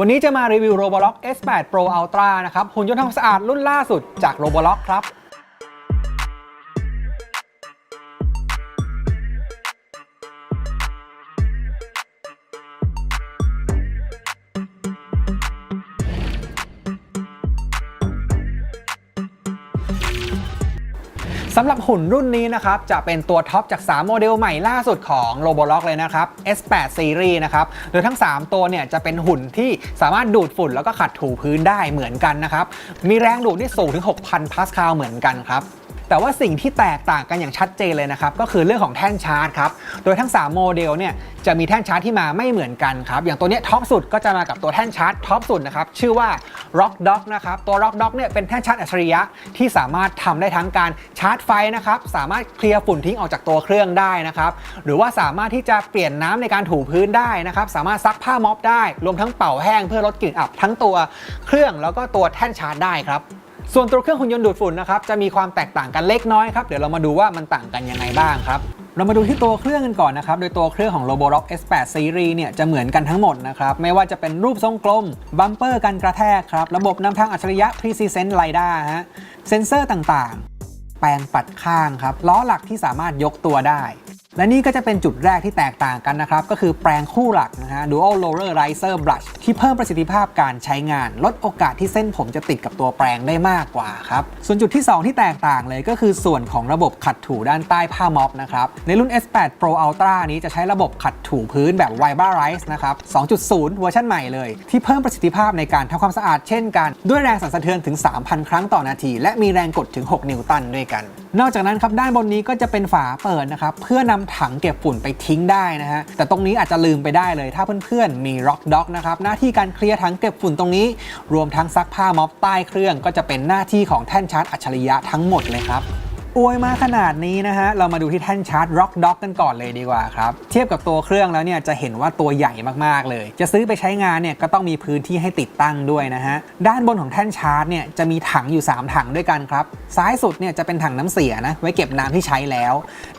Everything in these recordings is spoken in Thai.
วันนี้จะมารีวิว Roborock S8 Pro Ultra นะครับหุ่นยนต์ทำความสะอาดรุ่นล่าสุดจาก Roborock ครับ สำหรับหุ่นรุ่นนี้นะครับ จะเป็นตัวท็อปจาก 3 โมเดลใหม่ล่าสุดของ Roborock เลยนะครับ S8 Series นะครับโดยทั้ง 3 ตัวเนี่ยจะเป็นหุ่นที่สามารถดูดฝุ่นแล้วก็ขัดถูพื้นได้เหมือนกันนะครับ มีแรงดูดที่สูงถึง 6,000 พาสคาลเหมือนกันครับ แต่ว่าสิ่งที่แตกต่างกันอย่างชัดเจนเลยนะครับ ก็คือเรื่องของแท่นชาร์จครับ โดยทั้ง 3 โมเดลเนี่ยจะมีแท่นชาร์จที่มาไม่เหมือนกันครับ อย่างตัวนี้ท็อปสุดก็จะมากับตัวแท่นชาร์จท็อปสุดนะครับชื่อว่า Rock Dock นะครับตัว Rock Dock เนี่ยเป็นแท่นชาร์จอัจฉริยะที่สามารถทำได้ทั้งการชาร์จไฟนะครับสามารถเคลียร์ฝุ่นทิ้งออกจากตัวเครื่องได้นะครับหรือว่าสามารถที่จะเปลี่ยนน้ำในการถูพื้นได้นะครับสามารถซักผ้าม็อบได้ รวมทั้งเป่าแห้งเพื่อลดกลิ่นอับทั้งตัวเครื่องแล้วก็ตัวแท่นชาร์จได้ครับ ส่วนตัวเครื่องหุ่นยนต์ดูดฝุ่นนะครับจะมีความแตกต่างกันเล็กน้อยครับเดี๋ยวเรามาดูว่ามันต่างกันยังไงบ้างครับเรามาดูที่ตัวเครื่องกันก่อนนะครับ โดยตัวเครื่องของ Roborock S8 Series เนี่ยจะเหมือนกันทั้งหมดนะครับ ไม่ว่าจะเป็นรูปทรงกลม บัมเปอร์กันกระแทกครับ ระบบนำทางอัจฉริยะ Precision LiDAR ฮะ เซ็นเซอร์ต่างๆ แปลงปัดข้างครับ ล้อหลักที่สามารถยกตัวได้ และนี่ก็จะเป็นจุดแรกที่แตกต่างกันนะครับ ก็คือแปลงคู่หลักนะฮะ Dual Roller Riser Brush ที่เพิ่มประสิทธิภาพการใช้งาน ลดโอกาสที่เส้นผมจะติดกับตัวแปลงได้มากกว่าครับ ส่วนจุดที่ 2 ที่แตกต่างเลยก็คือส่วนของระบบขัดถูด้านใต้ผ้าม็อบนะครับ ในรุ่น S8 Pro Ultra นี้จะใช้ระบบขัดถูพื้นแบบ Vibarize นะครับ 2.0 เวอร์ชันใหม่เลย ที่เพิ่มประสิทธิภาพในการทำความสะอาดเช่นกันด้วยแรงสั่นสะเทือนถึง 3,000 ครั้งต่อนาที และมีแรงกดถึง 6 นิวตันด้วยกัน นอกจากนั้นครับด้านบนนี้ก็จะเป็นฝาเปิดนะครับเพื่อนำถังเก็บฝุ่นไปทิ้งได้นะฮะ แต่ตรงนี้อาจจะลืมไปได้เลย ถ้าเพื่อนๆ มี Rock Dog นะครับ หน้าที่การเคลียร์ถังเก็บฝุ่นตรงนี้ รวมทั้งซักผ้าม็อบใต้เครื่อง ก็จะเป็นหน้าที่ของแท่นชาร์จอัจฉริยะทั้งหมดเลยครับ อวยมาขนาดนี้นะฮะ เรามาดูที่แท่นชาร์จ Rock Dog กันก่อนเลยดีกว่าครับ เทียบกับตัวเครื่องแล้วเนี่ยจะเห็นว่าตัวใหญ่มากๆเลย จะซื้อไปใช้งานเนี่ยก็ต้องมีพื้นที่ให้ติดตั้งด้วยนะฮะ ด้านบนของแท่นชาร์จเนี่ยจะมีถังอยู่ 3 ถังด้วยกันครับ ซ้ายสุดเนี่ยจะเป็นถังน้ำเสียนะไว้เก็บน้ำที่ใช้แล้ว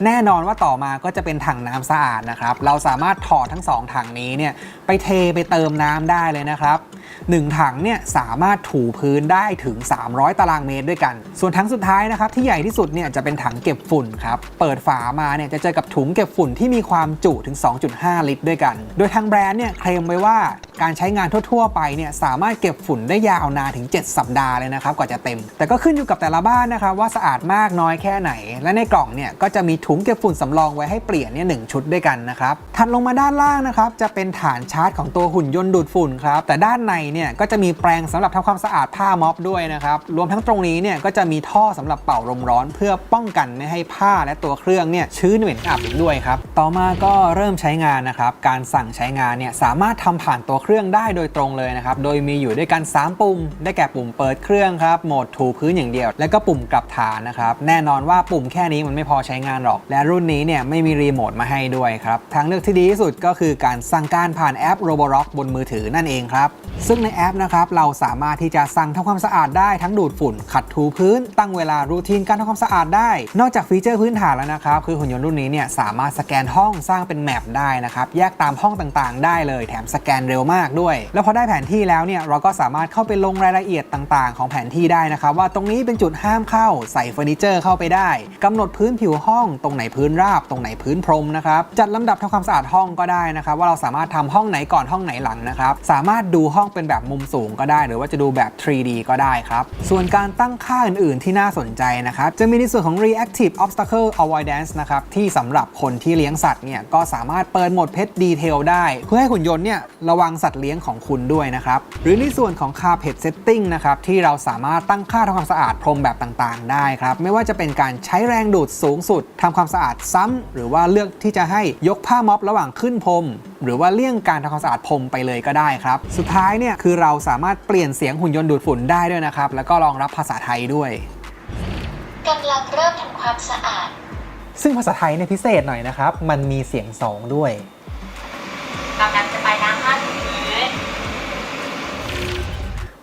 แน่นอนว่าต่อมาก็จะเป็นถังน้ำสะอาดนะครับ เราสามารถถอดทั้ง 2 ถังนี้เนี่ยไปเทไปเติมน้ำได้เลยนะครับ 1 ถังเนี่ยสามารถถูพื้นได้ถึง 300 ตารางเมตรด้วยกัน ส่วนถังสุดท้ายนะครับที่ใหญ่ที่สุดเนี่ยจะเป็นถังเก็บฝุ่นครับเปิดฝามาเนี่ยจะเจอกับถุงเก็บฝุ่นที่มีความจุถึง 2.5 ลิตร ด้วยกัน โดยทางแบรนด์เนี่ยเคลมไว้ว่าการใช้งานทั่ว ๆ ไปเนี่ยสามารถเก็บฝุ่นได้ยาวนานถึง 7 สัปดาห์เลยนะครับกว่าจะเต็ม แต่ก็ขึ้นอยู่กับแต่ละบ้านนะครับว่าสะอาดมากน้อยแค่ไหน และในกล่องเนี่ยก็จะมีถุงเก็บฝุ่นสำรองไว้ให้เปลี่ยนเนี่ยหนึ่งชุดด้วยกันนะครับถัดลงมาด้านล่างนะครับจะเป็นฐานชาร์จของตัวหุ่นยนต์ดูดฝุ่นครับแต่ด้านในเนี่ยก็จะมีแปรงสำหรับทำความสะอาดผ้าม็อบด้วยนะครับรวมทั้งตรงนี้เนี่ยก็จะมีท่อสำหรับเป่าลมร้อน เพื่อป้องกันไม่ให้ผ้าและตัวเครื่องเนี่ยชื้นเหม็นอับอีกด้วยครับต่อมาก็เริ่มใช้งานนะครับการสั่งใช้งานเนี่ยสามารถทำผ่านตัวเครื่องได้โดยตรงเลยนะครับโดยมีอยู่ด้วยกัน 3 ปุ่ม ได้แก่ปุ่มเปิดเครื่องครับโหมดถูพื้นอย่างเดียว และก็ปุ่มกลับฐานนะครับแน่นอนว่าปุ่มแค่นี้มันไม่พอใช้งานหรอก และรุ่นนี้เนี่ยไม่มีรีโมทมาให้ด้วยครับทางเลือกที่ดีที่สุดก็คือการสั่งการผ่านแอป Roborock บนมือถือนั่นเองครับซึ่งในแอปนะครับเราสามารถที่จะสั่งทำความสะอาดได้ทั้งดูดฝุ่น ขัดถูพื้น ตั้งเวลารูทีนการทำความสะอาดได้ นอกจากฟีเจอร์พื้นฐานแล้วนะครับ คือหุ่นยนต์รุ่นนี้เนี่ยสามารถสแกนห้องสร้างเป็นแมปได้นะครับแยกตามห้องต่างๆ ได้เลยแถมสแกนเร็วมากด้วย แล้วพอได้แผนที่แล้วเนี่ยเราก็สามารถเข้าไปลงรายละเอียดต่างๆ ของแผนที่ได้นะครับว่าตรงนี้เป็นจุดห้ามเข้าใส่เฟอร์นิเจอร์เข้าไปได้กำหนดพื้นผิวห้อง ตรงไหนพื้นราบ ตรงไหนพื้นพรมนะครับจัดลำดับทำความสะอาดห้องก็ได้นะครับว่าเราสามารถทำห้องไหนก่อนห้องไหนหลังนะครับสามารถดูห้องเป็นแบบมุมสูงก็ได้ หรือว่าจะดูแบบ 3D ก็ได้ครับ ส่วนการตั้งค่าอื่น ๆ ที่น่าสนใจนะครับ จะมีในส่วนของ reactive obstacle avoidance นะครับ ที่สำหรับคนที่เลี้ยงสัตว์เนี่ย ก็สามารถเปิดโหมด pet detail ได้ เพื่อให้หุ่นยนต์เนี่ยระวังสัตว์เลี้ยงของคุณด้วยนะครับ หรือในส่วนของ carpet setting นะครับ ที่เราสามารถตั้งค่าทำความสะอาดพรมแบบต่าง ๆ ได้ครับ ไม่ว่าจะเป็นการใช้แรงดูดสูงสุดทำความสะอาดซ้ำหรือว่าเลือกที่จะให้ยกผ้าม็อบระหว่างขึ้นพรม หรือว่าเลี่ยงการทำความสะอาดพรมไปเลยก็ได้ครับ สุดท้ายเนี่ยคือเราสามารถเปลี่ยนเสียงหุ่นยนต์ดูดฝุ่นได้ด้วยนะครับ แล้วก็รองรับภาษาไทยด้วยกำลังเริ่มทำความสะอาด ซึ่งภาษาไทยเนี่ยพิเศษหน่อยนะครับ มันมีเสียงสองด้วยกำลัง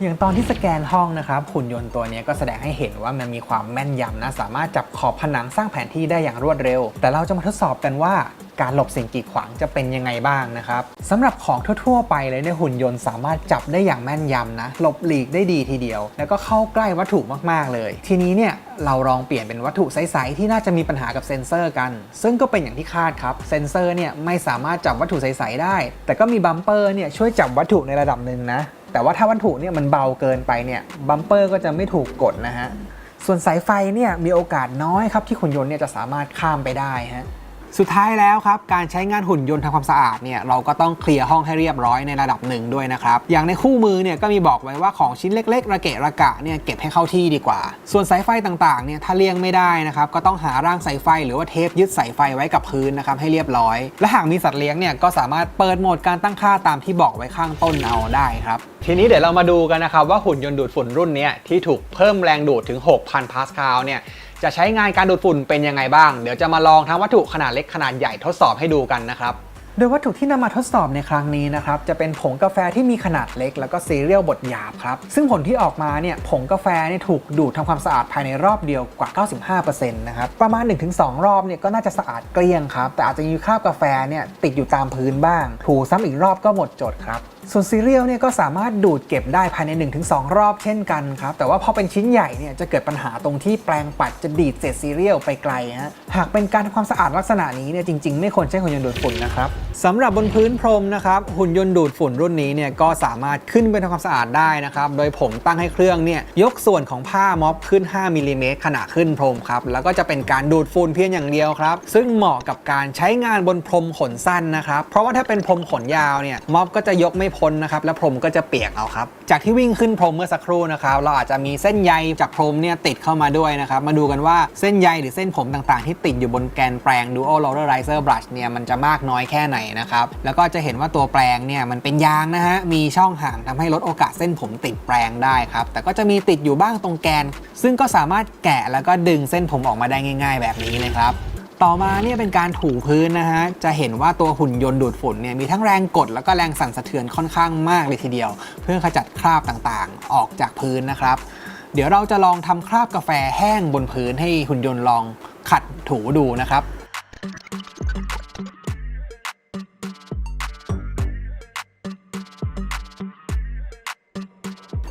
อย่างตอนที่สแกนห้องนะครับหุ่นยนต์ตัวนี้ก็แสดงให้เห็นว่ามันมีความแม่นยำนะสามารถจับขอบผนังสร้างแผนที่ได้อย่างรวดเร็ว แต่เราจะมาทดสอบกันว่าการหลบสิ่งกีดขวางจะเป็นยังไงบ้างนะครับสำหรับของทั่ว ๆ ไปเลยในหุ่นยนต์สามารถจับได้อย่างแม่นยำนะหลบหลีกได้ดีทีเดียว แล้วก็เข้าใกล้วัตถุมากๆเลย ทีนี้เนี่ยเราลองเปลี่ยนเป็นวัตถุใสๆที่น่าจะมีปัญหากับเซ็นเซอร์กัน ซึ่งก็เป็นอย่างที่คาดครับเซ็นเซอร์เนี่ยไม่สามารถจับวัตถุใสๆได้ แต่ก็มีบัมเปอร์เนี่ยช่วยจับวัตถุในระดับหนึ่งนะ แต่ว่าถ้าวัตถุเนี่ยมันเบาเกินไปเนี่ยบัมเปอร์ก็จะไม่ถูกกดนะฮะส่วนสายไฟเนี่ยมีโอกาสน้อยครับที่หุ่นยนต์เนี่ยจะสามารถข้ามไปได้ฮะ สุดท้ายแล้วครับ การใช้งานหุ่นยนต์ทำความสะอาดเนี่ยเราก็ต้องเคลียร์ห้องให้เรียบร้อยในระดับหนึ่งด้วยนะครับ อย่างในคู่มือเนี่ยก็มีบอกไว้ว่าของชิ้นเล็กๆ ระเกะระกะเนี่ยเก็บให้เข้าที่ดีกว่า ส่วนสายไฟต่างๆเนี่ยถ้าเลี่ยงไม่ได้นะครับก็ต้องหาร่างสายไฟหรือว่าเทปยึดสายไฟไว้กับพื้นนะครับให้เรียบร้อย และหากมีสัตว์เลี้ยงเนี่ยก็สามารถเปิดโหมดการตั้งค่าตามที่บอกไว้ข้างต้นเอาได้ครับทีนี้เดี๋ยวเรามาดูกันนะครับว่าหุ่นยนต์ดูดฝุ่นรุ่นนี้ที่ถูกเพิ่มแรงดูดถึง 6,000 พาสคาลเนี่ย จะใช้งานการดูดฝุ่นเป็นยังไงบ้าง เดี๋ยวจะมาลองทั้งวัตถุขนาดเล็กขนาดใหญ่ทดสอบให้ดูกันนะครับโดยวัตถุที่นำมาทดสอบในครั้งนี้นะครับจะเป็นผงกาแฟที่มีขนาดเล็ก แล้วก็ซีเรียลบดหยาบครับ ซึ่งผลที่ออกมาเนี่ยผงกาแฟเนี่ยถูกดูดทำความสะอาดภายในรอบเดียวกว่า 95%นะครับประมาณ 1-2 รอบเนี่ยก็น่าจะสะอาดเกลี้ยงครับ แต่อาจจะมีคราบกาแฟเนี่ยติดอยู่ตามพื้นบ้าง ถูซ้ำอีกรอบก็หมดจดครับส่วนซีเรียลเนี่ยก็สามารถดูดเก็บได้ภายใน 1-2 รอบเช่นกันครับ แต่ว่าพอเป็นชิ้นใหญ่เนี่ยจะเกิดปัญหาตรงที่แปลงปัดจะดีดเศษซีเรียลไปไกลฮะหากเป็นการทำความสะอาดลักษณะนี้เนี่ยจริง ๆ ไม่ควรใช้หุ่นยนต์ดูดฝุ่นนะครับสำหรับบนพื้นพรมนะครับหุ่นยนต์ดูดฝุ่นรุ่นนี้เนี่ยก็สามารถขึ้นไปทำความสะอาดได้นะครับโดยผมตั้งให้เครื่องเนี่ยยกส่วนของผ้าม็อบขึ้น 5มิลลิเมตรขณะขึ้นพรมครับแล้วก็จะเป็นการดูดฝุ่นเพียงอย่างเดียวครับซึ่งเหมาะกับการใช้งานบนพรมขนสั้นนะครับเพราะว่าถ้าเป็นพรมขนยาวเนี่ยม็อบก็จะยกไม่พ้นนะครับและพรมก็จะเปียกเอาครับจากที่วิ่งขึ้นพรมเมื่อสักครู่นะครับเราอาจจะมีเส้นใยจากพรมเนี่ยติดเข้ามาด้วยนะครับมาดูกันว่าเส้นใยหรือเส้นผมต่างๆ ที่ติดอยู่บนแกนแปรง Dual Roller Riser Brush เนี่ยมันจะมากน้อยแค่ไหนนะครับแล้วก็จะเห็นว่าตัวแปรงเนี่ยมันเป็นยางนะฮะมีช่องห่างทำให้ลดโอกาสเส้นผมติดแปรงได้ครับแต่ก็จะมีติดอยู่บ้างตรงแกน ซึ่งก็สามารถแกะแล้วก็ดึงเส้นผมออกมาได้ง่าย ๆ แบบนี้เลยครับ ต่อมาเนี่ยเป็นการถูพื้นนะฮะ จะเห็นว่าตัวหุ่นยนต์ดูดฝุ่นเนี่ยมีทั้งแรงกดแล้วก็แรงสั่นสะเทือนค่อนข้างมากเลยทีเดียว เพื่อขจัดคราบต่างๆ ออกจากพื้นนะครับ เดี๋ยวเราจะลองทำคราบกาแฟแห้งบนพื้นให้หุ่นยนต์ลองขัดถูดูนะครับ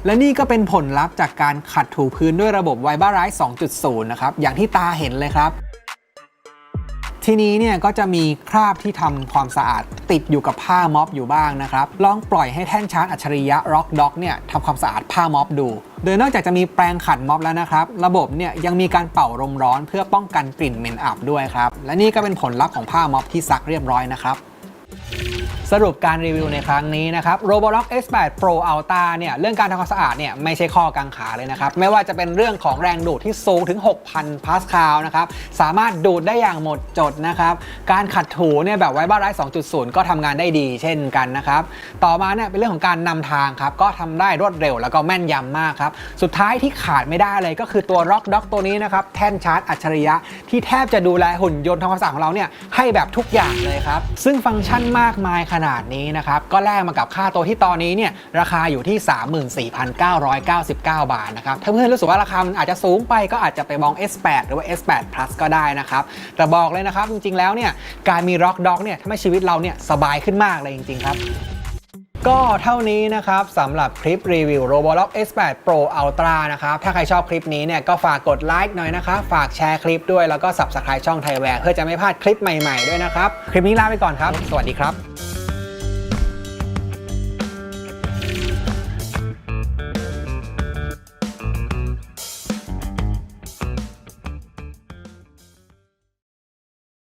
และนี่ก็เป็นผลลัพธ์จากการขัดถูพื้นด้วยระบบ v i b r i t e 2.0 นะครับ อย่างที่ตาเห็นเลยครับ ทีนี้เนี่ยก็จะมีคราบที่ทำความสะอาดติดอยู่กับผ้าม็อบอยู่บ้างนะครับ ลองปล่อยให้แท่นชาร์จอัจฉริยะ Rock Dog เนี่ยทำความสะอาดผ้าม็อบดู โดยนอกจากจะมีแปรงขัดม็อบแล้วนะครับ ระบบเนี่ยยังมีการเป่าลมร้อนเพื่อป้องกันกลิ่นเหม็นอับด้วยครับ และนี่ก็เป็นผลลัพธ์ของผ้าม็อบที่ซักเรียบร้อยนะครับ สรุปการรีวิวในครั้งนี้นะครับ Roborock S8 Pro Ultra เนี่ยเรื่องการทำความสะอาดเนี่ยไม่ใช่ข้อกังขาเลยนะครับ ไม่ว่าจะเป็นเรื่องของแรงดูดที่สูงถึง 6,000 พาสคาลนะครับ สามารถดูดได้อย่างหมดจดนะครับ การขัดถูเนี่ยแบบไว้บ้าไร2.0 ก็ทำงานได้ดีเช่นกันนะครับ ต่อมาเนี่ยเป็นเรื่องของการนำทางครับ ก็ทำได้รวดเร็วแล้วก็แม่นยำมากครับ สุดท้ายที่ขาดไม่ได้เลยก็คือตัว Rock Dog ตัวนี้นะครับแท่นชาร์จอัจฉริยะ ที่แทบจะดูแลหุ่นยนต์ทำความสะอาดของเราเนี่ยให้แบบทุกอย่างเลยครับซึ่งฟังก์ชันมากมายขนาดนี้นะครับ ก็แลกมากับค่าตัวที่ตอนนี้เนี่ยราคาอยู่ที่ 34,999 บาทนะครับ ถ้าเพื่อนรู้สึกว่าราคามันอาจจะสูงไปก็อาจจะไปมอง S8 หรือว่า S8 Plus ก็ได้นะครับ แต่บอกเลยนะครับ จริงๆแล้วเนี่ยการมี Rock Dog เนี่ยทำให้ชีวิตเราเนี่ยสบายขึ้นมากเลยจริงๆครับก็เท่านี้นะครับสำหรับคลิปรีวิว Roborock S8 Pro Ultra นะครับ ถ้าใครชอบคลิปนี้เนี่ยก็ฝากกดไลค์หน่อยนะครับ ฝากแชร์คลิปด้วยแล้วก็ Subscribe ช่องไทยแวร์เพื่อจะไม่พลาดคลิปใหม่ๆด้วยนะครับ คลิปนี้ลาไปก่อนครับ สวัสดีครับ